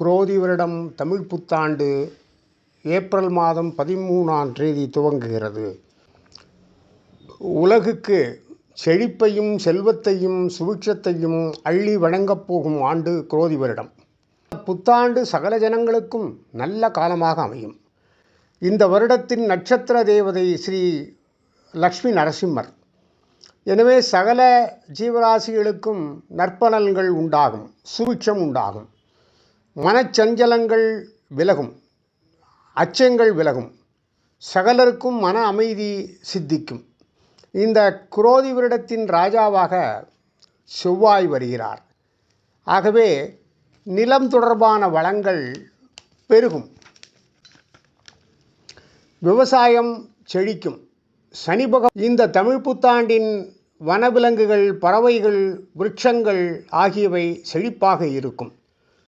குரோதி வருடம் தமிழ் புத்தாண்டு ஏப்ரல் மாதம் பதிமூணாம் தேதி துவங்குகிறது. உலகுக்கு செழிப்பையும் செல்வத்தையும் சுபிட்சத்தையும் அள்ளி வழங்கப் போகும் ஆண்டு குரோதி வருடம். புத்தாண்டு சகல ஜனங்களுக்கும் நல்ல காலமாக அமையும். இந்த வருடத்தின் நட்சத்திர தேவதை ஸ்ரீ லக்ஷ்மி நரசிம்மர். எனவே சகல ஜீவராசிகளுக்கும் நற்பலன்கள் உண்டாகும் சுபிட்சம் உண்டாகும். மனச்சஞ்சலங்கள் விலகும் அச்சங்கள் விலகும். சகலருக்கும் மன அமைதி சித்திக்கும். இந்த குரோதி வருடத்தின் ராஜாவாக செவ்வாய் வருகிறார். ஆகவே நிலம் தொடர்பான வளங்கள் பெருகும். விவசாயம் செழிக்கும். சனிபகம் இந்த தமிழ் புத்தாண்டின் வனவிலங்குகள் பறவைகள் விருட்சங்கள் ஆகியவை செழிப்பாக இருக்கும்.